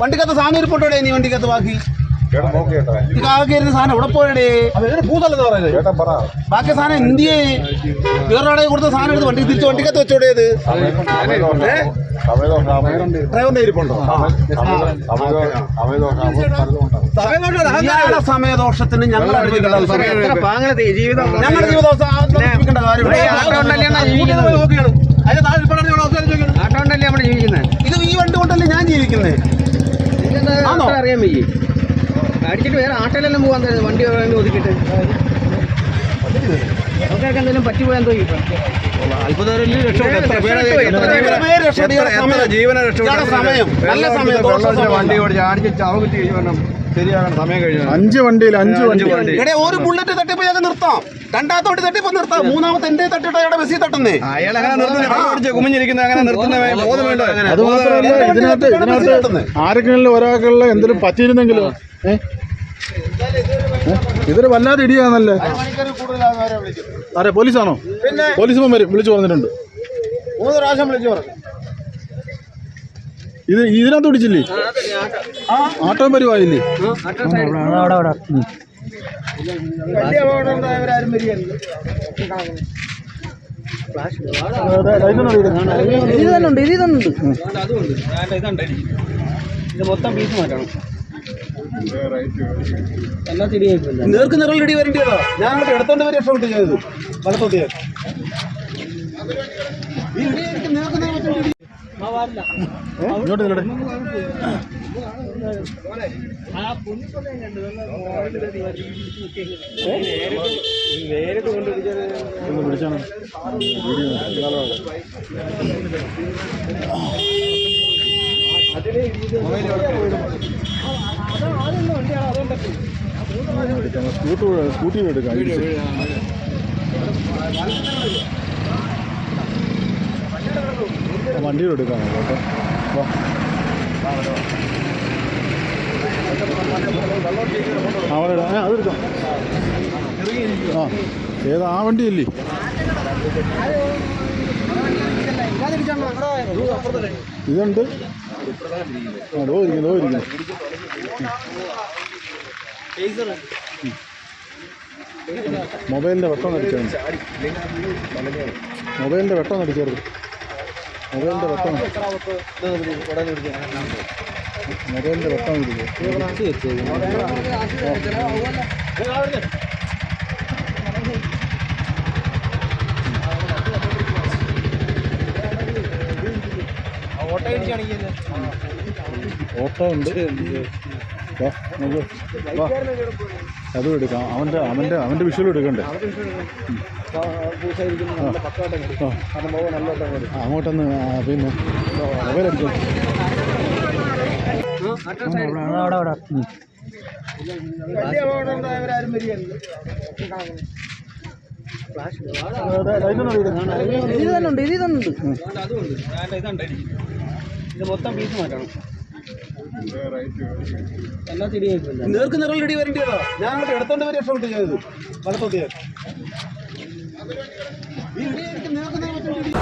വണ്ടിക്കകത്ത് സാധനം ഇരിപ്പോട്ടോടെ നീ വണ്ടിക്കകത്ത് ബാക്കി? സാധനം എവിടെ പോയടേ? പൂതല്ലെന്ന് പറയുന്നത് ചേട്ടൻ ബാക്കി സാധനം എന്തിയേ വേറൊരാടെ കൊടുത്ത സാധനം എടുത്ത് വണ്ടി തിരിച്ച് വണ്ടിക്കകത്ത് വെച്ചോടേ ഇത്? ഡ്രൈവറിന്റെ ഇരിപ്പുണ്ടോ? സമയദോഷത്തിന് ഞങ്ങൾ ഞങ്ങളുടെ ജീവിതം. ആട്ടോണ്ടല്ലേ നമ്മൾ ജീവിക്കുന്നത്? ഇത് ജീവിക്കുന്നത് ആണോ? അറിയാൻ വയ്യേ? അടിച്ചിട്ട് വേറെ ആട്ടയിലെല്ലാം പോകാൻ തരുന്നത് വണ്ടി ഒതുക്കിട്ട് ആൾക്കാർക്ക് എന്തെങ്കിലും പറ്റിപ്പോയാൻ തോന്നി പേര് രക്ഷപ്പെട്ടു. വണ്ടി ഓടിച്ച് അടിച്ച് ചാവുകുത്തി കഴിയുമ്പോൾ ശരിയാകണം സമയം കഴിഞ്ഞു അഞ്ച് വണ്ടിയിൽ അഞ്ച് വണ്ടി വണ്ടി. എടേ ഒരു ബുള്ളറ്റ് തട്ടിപ്പോ ഞങ്ങൾക്ക് നിർത്താം. രണ്ടാമത്തെ വണ്ടി തട്ടിപ്പോ നിർത്താം. മൂന്നാമത്തെ എന്റെ തട്ടിട്ട് അയാളുടെ ബസ്സിൽ തട്ടുന്നേ? അയാൾ അങ്ങനെ നിർത്തുന്ന. കുമിഞ്ഞിരിക്കുന്ന അങ്ങനെ നിർത്തുന്ന ബോധമുണ്ടോ അത് മാത്രമല്ല ഇതിനകത്ത് ഇതിനകത്ത് ആർക്കെങ്കിലും ഒരാൾക്കുള്ള എന്തെങ്കിലും പറ്റിയിരുന്നെങ്കിലോ? ഇതൊരു വല്ലാതെ ഇടിയാണല്ലേ ആരെ പോലീസാണോ? പോലീസ് വരും വിളിച്ചു പറഞ്ഞിട്ടുണ്ട്. മൂന്ന് പ്രാവശ്യം വിളിച്ചു പറഞ്ഞു. ഇത് ഇതിനകത്ത് പിടിച്ചില്ലേ? ആട്ടോ വരികയല്ല ഇത് തന്നെ ഉണ്ട് ഉണ്ട് മൊത്തം മാറ്റണം വരേണ്ടതാ ഞാൻ എടുത്തോണ്ട് വരെ രക്ഷപ്പെട്ട് ചെയ്തത്. വലത്തോട്ട് ഞാൻ ഈ ഇടി എനിക്ക് നേർക്ക് നേരെ വെച്ചോണ്ട് ഇടി. ഇങ്ങോട്ട് നിങ്ങളുടെ ഒന്ന് സ്കൂട്ടർ സ്കൂട്ടി എടുക്കാം വണ്ടിയിൽ എടുക്കാം കേട്ടോ. അവിടെ. ആ, അതെടുക്കാം ആ ഏതാ ആ വണ്ടിയല്ലേ? ഇതുണ്ട്. ആ ഇരിക്കുന്നു ലോ ഇരിക്കുന്നു. മൊബൈലിന്റെ വെട്ടം നടിച്ചു മൊബൈലിന്റെ വെട്ടം അടിക്കരുത് മൊബൈലിന്റെ വെട്ടം മൊബൈലിന്റെ വെട്ടം അടിക്കുക ഓട്ടോ ഉണ്ട്. അതും എടുക്കാം അവന്റെ അവന്റെ അവന്റെ വിഷ്വലും എടുക്കണ്ടേ അങ്ങോട്ടൊന്ന് പിന്നെ മൊബൈൽ വരികയല്ല ഇത് തന്നെ ഉണ്ട് ഇത് തന്നെ ഉണ്ട്. ഇത് മൊത്തം പീസ് മാറ്റണം. നേർക്ക് നിറൽ ഇടി വരേണ്ടതാ ഞാൻ അങ്ങോട്ട് എടുത്തോണ്ട് വരെ രക്ഷപ്പെട്ട് ചെയ്തത്. വലത്തോട്ട് ഞാൻ ഈ ഇടി നേർക്ക് ഇടി.